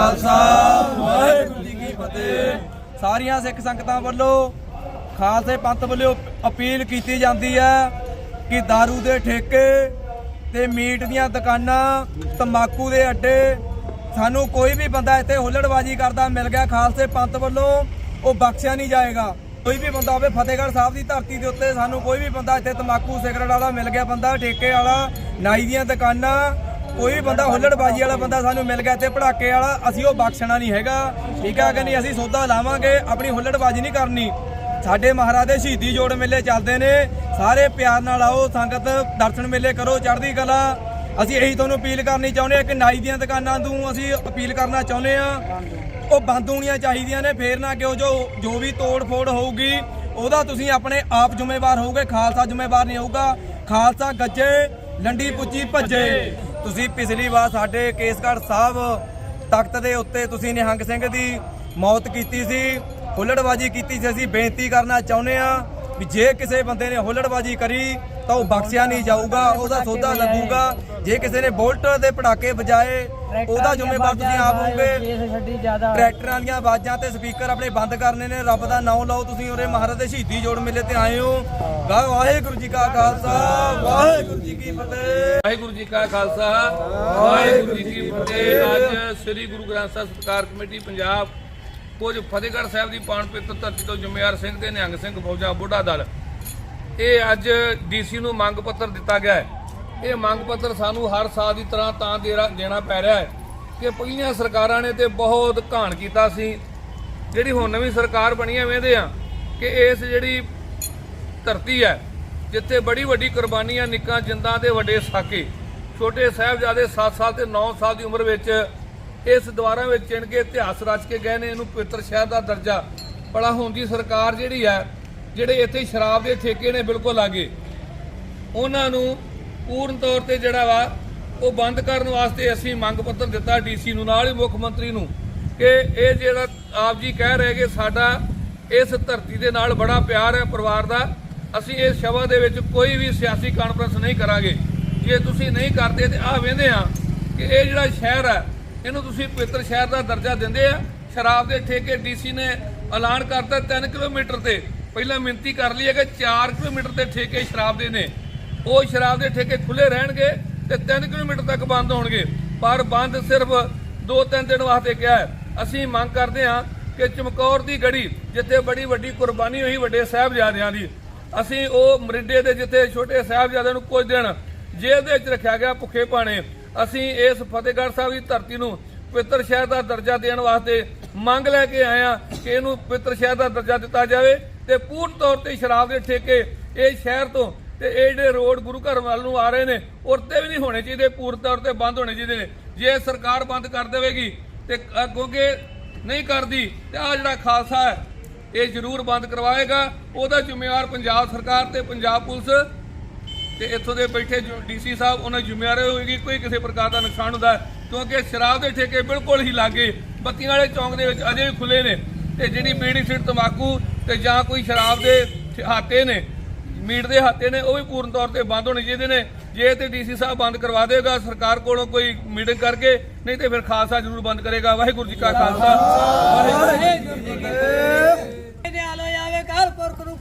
ਖਾਲਸਾ, ਵਾਹਿਗੁਰੂ ਜੀ ਕੀ ਫਤਿਹ। ਸਾਰੀਆਂ ਸਿੱਖ ਸੰਗਤਾਂ ਵੱਲੋਂ ਖਾਲਸੇ ਪੰਥ ਵੱਲੋਂ ਅਪੀਲ ਕੀਤੀ ਜਾਂਦੀ ਹੈ ਕਿ दारू ਦੇ ਠੇਕੇ ਤੇ ਮੀਟ ਦੀਆਂ ਦੁਕਾਨਾਂ, ਤੰਬਾਕੂ ਦੇ ਅੱਡੇ, ਸਾਨੂੰ ਕੋਈ ਵੀ ਬੰਦਾ ਇੱਥੇ ਹੁੱਲੜਬਾਜੀ ਕਰਦਾ ਮਿਲ ਗਿਆ ਖਾਲਸੇ ਪੰਥ ਵੱਲੋਂ, ਉਹ ਬਖਸ਼ਿਆ ਨਹੀਂ ਜਾਏਗਾ। ਕੋਈ ਵੀ ਬੰਦਾ ਹੋਵੇ ਫਤਿਹਗੜ੍ਹ ਸਾਹਿਬ ਦੀ ਧਰਤੀ ਦੇ ਉੱਤੇ, ਸਾਨੂੰ ਕੋਈ ਵੀ ਬੰਦਾ ਇੱਥੇ ਤੰਬਾਕੂ, ਸਿਗਰਟ ਵਾਲਾ ਮਿਲ ਗਿਆ ਬੰਦਾ, ਠੇਕੇ ਵਾਲਾ, ਨਾਈ ਦੀਆਂ ਦੁਕਾਨਾਂ ਕੋਈ ਵੀ ਬੰਦਾ ਹੁੱਲੜਬਾਜੀ ਵਾਲਾ ਬੰਦਾ ਸਾਨੂੰ ਮਿਲ ਗਿਆ ਇੱਥੇ ਪੜਾਕੇ ਵਾਲਾ, ਅਸੀਂ ਉਹ ਬਖਸ਼ਣਾ ਨਹੀਂ ਹੈਗਾ। ਠੀਕ ਆ ਕਿ ਨਹੀਂ? ਅਸੀਂ ਸੌਦਾ ਲਾਵਾਂਗੇ, ਆਪਣੀ ਹੁੱਲੜਬਾਜੀ ਨਹੀਂ ਕਰਨੀ। ਸਾਡੇ ਮਹਾਰਾਜ ਦੇ ਸ਼ਹੀਦੀ ਜੋੜ ਮੇਲੇ ਚੱਲਦੇ ਨੇ। ਸਾਰੇ ਪਿਆਰ ਨਾਲ ਆਓ, ਸੰਗਤ ਦਰਸ਼ਨ ਮੇਲੇ ਕਰੋ, ਚੜ੍ਹਦੀ ਕਲਾ। ਅਸੀਂ ਇਹੀ ਤੁਹਾਨੂੰ ਅਪੀਲ ਕਰਨੀ ਚਾਹੁੰਦੇ ਹਾਂ ਕਿ ਨਾਈ ਦੀਆਂ ਦੁਕਾਨਾਂ ਨੂੰ ਅਸੀਂ ਅਪੀਲ ਕਰਨਾ ਚਾਹੁੰਦੇ ਹਾਂ। ਉਹ ਬੰਦ ਹੋਣੀਆਂ ਚਾਹੀਦੀਆਂ ਨੇ, ਫੇਰ ਨਾ ਕਿਉਂ ਜੋ ਜੋ ਵੀ ਤੋੜ ਫੋੜ ਹੋਊਗੀ, ਉਹਦਾ ਤੁਸੀਂ ਆਪਣੇ ਆਪ ਜ਼ਿੰਮੇਵਾਰ ਹੋਊਗੇ ਖਾਲਸਾ ਜ਼ਿੰਮੇਵਾਰ ਨਹੀਂ ਹੋਊਗਾ। ਖਾਲਸਾ ਗੱਜੇ, ਲੰਡੀ ਪੁੱਜੀ ਭੱਜੇ। ਤੁਸੀਂ ਪਿਛਲੀ ਵਾਰ ਸਾਡੇ ਕੇਸਗੜ੍ਹ ਸਾਹਿਬ ਤਖਤ ਦੇ ਉੱਤੇ ਤੁਸੀਂ ਨਿਹੰਗ ਸਿੰਘ ਦੀ ਮੌਤ ਕੀਤੀ ਸੀ ਹੁੱਲੜਬਾਜੀ ਕੀਤੀ ਸੀ ਅਸੀਂ ਬੇਨਤੀ ਕਰਨਾ ਚਾਹੁੰਦੇ ਆ ਵੀ ਜੇ ਕਿਸੇ ਬੰਦੇ ਨੇ ਹੁੱਲੜਬਾਜੀ ਕਰੀ ਤਾਂ ਉਹ ਬਖਸ਼ਿਆ ਨਹੀਂ ਜਾਊਗਾ ਉਹਦਾ ਸੌਦਾ ਲੱਗੂਗਾ। ਜੇ ਕਿਸੇ ਨੇ ਬੋਲਟ ਦੇ ਪਟਾਕੇ ਵਜਾਏ ਉਹਦਾ ਜ਼ਿੰਮੇਵਾਰ ਤੁਸੀਂ ਆਪ ਜ਼ਿਆਦਾ। ਟਰੈਕਟਰਾਂ ਦੀਆਂ ਆਵਾਜ਼ਾਂ ਤੇ ਸਪੀਕਰ ਆਪਣੇ ਬੰਦ ਕਰਨੇ ਨੇ। ਰੱਬ ਦਾ ਨਾਮ ਲਓ ਤੁਸੀਂ ਉਰੇ ਮਹਾਰਾਜ ਦੇ ਸ਼ਹੀਦੀ ਜੋੜ ਮੇਲੇ ਤੇ ਆਏ ਹੋ। ਵਾਹਿਗੁਰੂ ਜੀ ਕਾ ਖਾਲਸਾ ਵਾਹਿਗੁਰੂ ਜੀ ਕੀ ਫਤਿਹ। ਵਾਹਿਗੁਰੂ ਜੀ ਕਾ ਖਾਲਸਾ ਵਾਹਿਗੁਰੂ ਜੀ ਕੀ ਫਤਿਹ। ਅੱਜ ਸ੍ਰੀ ਗੁਰੂ ਗ੍ਰੰਥ ਸਾਹਿਬ ਸਤਕਾਰ ਕਮੇਟੀ ਪੰਜਾਬ ਕੁਝ ਫਤਿਹਗੜ੍ਹ ਸਾਹਿਬ ਦੀ ਪਾਣ ਪਿੱਤਰ ਧਰਤੀ ਤੋਂ ਜੁਮਿਆਰ ਸਿੰਘ ਤੇ ਨਿਹੰਗ ਸਿੰਘ ਫੌਜਾ ਬੁੱਢਾ ਦਲ। ਇਹ ਅੱਜ ਡੀਸੀ ਨੂੰ ਮੰਗ ਪੱਤਰ ਦਿੱਤਾ ਗਿਆ ਹੈ। ਇਹ ਮੰਗ ਪੱਤਰ ਸਾਨੂੰ ਹਰ ਸਾਲ ਦੀ ਤਰ੍ਹਾਂ ਤਾਂ ਦੇਣਾ ਦੇਣਾ ਪੈ ਰਿਹਾ ਹੈ ਕਿ ਪਹਿਲੀਆਂ ਸਰਕਾਰਾਂ ਨੇ ਤੇ ਬਹੁਤ ਘਾਣ ਕੀਤਾ ਸੀ। ਜਿਹੜੀ ਹੁਣ ਨਵੀਂ ਸਰਕਾਰ ਬਣੀ ਹੈ ਵੇਂਦੇ ਆ ਕਿ ਇਸ ਜਿਹੜੀ ਧਰਤੀ ਹੈ, ਜਿੱਥੇ ਬੜੀ ਵੱਡੀ ਕੁਰਬਾਨੀਆਂ, ਨਿੱਕਾਂ ਜਿੰਦਾਂ ਦੇ ਵੱਡੇ ਸਾਕੇ, ਛੋਟੇ ਸਾਹਿਬਜ਼ਾਦੇ 7 ਸਾਲ ਤੇ 9 ਸਾਲ ਦੀ ਉਮਰ ਵਿੱਚ ਇਸ ਦੁਆਰਾ ਵਿੱਚ ਚਿਣ ਕੇ ਇਤਿਹਾਸ ਰਚ ਕੇ ਗਏ ਨੇ। ਇਹਨੂੰ ਪਵਿੱਤਰ ਸ਼ਹਿਰ ਦਾ ਦਰਜਾ ਬੜਾ ਹੁਣ ਦੀ ਸਰਕਾਰ ਜਿਹੜੀ ਹੈ, ਜਿਹੜੇ ਇੱਥੇ ਸ਼ਰਾਬ ਦੇ ਠੇਕੇ ਨੇ ਬਿਲਕੁਲ ਲਾਗੇ, ਉਹਨਾਂ ਨੂੰ ਪੂਰਨ ਤੌਰ ਤੇ ਜਿਹੜਾ ਵਾ, ਉਹ ਬੰਦ ਕਰਨ ਵਾਸਤੇ ਅਸੀਂ ਮੰਗ ਪੱਤਰ ਦਿੱਤਾ ਡੀਸੀ ਨੂੰ, ਨਾਲ ਹੀ ਮੁੱਖ ਮੰਤਰੀ ਨੂੰ, ਕਿ ਇਹ ਜਿਹੜਾ ਆਪ ਜੀ ਕਹਿ ਰਹੇ ਕਿ ਸਾਡਾ ਇਸ ਧਰਤੀ ਦੇ ਨਾਲ ਬੜਾ ਪਿਆਰ ਹੈ ਪਰਿਵਾਰ ਦਾ, ਅਸੀਂ ਇਸ ਸਭਾ ਦੇ ਵਿੱਚ ਕੋਈ ਵੀ ਸਿਆਸੀ ਕਾਨਫਰੰਸ ਨਹੀਂ ਕਰਾਂਗੇ। ਜੇ ਤੁਸੀਂ ਨਹੀਂ ਕਰਦੇ ਤੇ ਆਹ ਵੇਂਦੇ ਆ ਕਿ ਇਹ ਜਿਹੜਾ ਸ਼ਹਿਰ ਹੈ, ਇਹਨੂੰ ਤੁਸੀਂ ਪਵਿੱਤਰ ਸ਼ਹਿਰ ਦਾ ਦਰਜਾ ਦਿੰਦੇ ਆ। ਸ਼ਰਾਬ ਦੇ ਠੇਕੇ ਡੀਸੀ ਨੇ ਐਲਾਨ ਕਰਤਾ 3 ਕਿਲੋਮੀਟਰ ਤੇ। ਪਹਿਲਾਂ ਮਿੰਤੀ ਕਰ ਲਈ ਹੈ ਕਿ 4 ਕਿਲੋਮੀਟਰ ਤੇ ਠੇਕੇ ਸ਼ਰਾਬ ਦੇ ਨੇ। ਉਹ ਸ਼ਰਾਬ ਦੇ ਠੇਕੇ ਖੁੱਲੇ ਰਹਿਣਗੇ ਤੇ 3 ਕਿਲੋਮੀਟਰ ਤੱਕ ਬੰਦ ਹੋਣਗੇ। ਪਰ ਬੰਦ ਸਿਰਫ 2-3 ਦਿਨ ਵਾਸਤੇ ਕਿਹਾ ਅਸੀਂ ਮੰਗ ਕਰਦੇ ਹਾਂ ਕਿ ਚਮਕੌਰ ਦੀ ਗੜੀ, ਜਿੱਥੇ ਬੜੀ ਵੱਡੀ ਕੁਰਬਾਨੀ ਹੋਈ ਵੱਡੇ ਸਾਹਿਬਜ਼ਾਦਿਆਂ ਦੀ, ਅਸੀਂ ਉਹ ਮਰਿੰਡੇ ਦੇ ਜਿੱਥੇ ਛੋਟੇ ਸਾਹਿਬਜ਼ਾਦਿਆਂ ਨੂੰ ਕੁਝ ਦਿਨ ਜੇਲ੍ਹ ਦੇ ਵਿੱਚ ਰੱਖਿਆ ਗਿਆ ਭੁੱਖੇ ਪਾਣੇ ਅਸੀਂ ਇਸ ਫਤਿਹਗੜ੍ਹ ਸਾਹਿਬ ਦੀ ਧਰਤੀ ਨੂੰ ਪਵਿੱਤਰ ਸ਼ਹਿਰ ਦਾ ਦਰਜਾ ਦੇਣ ਵਾਸਤੇ ਮੰਗ ਲੈ ਕੇ ਆਏ ਆ ਕਿ ਇਹਨੂੰ ਪਵਿੱਤਰ ਸ਼ਹਿਰ ਦਾ ਦਰਜਾ ਦਿੱਤਾ ਜਾਵੇ ਤੇ ਪੂਰਨ ਤੌਰ ਤੇ ਸ਼ਰਾਬ ਦੇ ਠੇਕੇ ਇਹ ਸ਼ਹਿਰ ਤੋਂ ਤੇ ਇਹ ਜਿਹੜੇ ਰੋਡ ਗੁਰੂ ਘਰ ਵੱਲ ਨੂੰ ਆ ਰਹੇ ਨੇ ਉਰਤੇ ਵੀ ਨਹੀਂ ਹੋਣੇ ਚਾਹੀਦੇ ਪੂਰਨ ਤੌਰ ਤੇ ਬੰਦ ਹੋਣੇ ਚਾਹੀਦੇ ਨੇ। ਜੇ ਸਰਕਾਰ ਬੰਦ ਕਰ ਦੇਵੇਗੀ ਤੇ ਅੱਗੋਂਗੇ ਨਹੀਂ ਕਰਦੀ, ਤੇ ਆ ਜਿਹੜਾ ਖਾਲਸਾ ਹੈ, ਇਹ ਜ਼ਰੂਰ ਬੰਦ ਕਰਵਾਏਗਾ। ਉਹਦਾ ਜ਼ਿੰਮੇਵਾਰ ਪੰਜਾਬ ਸਰਕਾਰ ਤੇ ਪੰਜਾਬ ਪੁਲਿਸ ਤੇ ਇੱਥੋਂ ਦੇ ਬੈਠੇ ਡੀਸੀ ਸਾਹਿਬ, ਉਹਨਾਂ ਦੀ ਜ਼ਿੰਮੇਵਾਰੀ ਹੋਏਗੀ, ਕੋਈ ਕਿਸੇ ਪ੍ਰਕਾਰ ਦਾ ਨੁਕਸਾਨ ਹੁੰਦਾ। ਕਿਉਂਕਿ ਸ਼ਰਾਬ ਦੇ ਠੇਕੇ ਬਿਲਕੁਲ ਹੀ ਲਾਗੇ ਬੱਤੀਆਂ ਵਾਲੇ ਚੌਂਕ ਦੇ ਵਿੱਚ ਅਜੇ ਵੀ ਖੁੱਲੇ ਨੇ। ਤੇ ਜਿਹੜੀ ਬੀੜੀ ਸਿਰ ਤਮਾਕੂ ਤੇ ਜਾਂ ਕੋਈ ਸ਼ਰਾਬ ਦੇ ਹਾਤੇ ਨੇ ਮੀਟ ਦੇ ਹਾਤੇ ਨੇ ਉਹ ਵੀ ਪੂਰਨ ਤੌਰ ਤੇ ਬੰਦ ਹੋਣੇ ਚਾਹੀਦੇ ਨੇ। ਜੇ ਤੇ ਡੀਸੀ ਸਾਹਿਬ ਬੰਦ ਕਰਵਾ ਦੇਗਾ ਸਰਕਾਰ ਕੋਲੋਂ ਕੋਈ ਮੀਟਿੰਗ ਕਰਕੇ ਨਹੀਂ ਤੇ ਫਿਰ ਖਾਲਸਾ ਜ਼ਰੂਰ ਬੰਦ ਕਰੇਗਾ। ਵਾਹਿਗੁਰੂ ਜੀ ਕਾ ਖਾਲਸਾ। ਵਾਹਿਗੁਰੂ ਜੀ ਕੀ ਫਤਿਹ। ਨਿਆਲੋ ਆਵੇ ਕਾਲ ਪੁਰਖ ਨੂੰ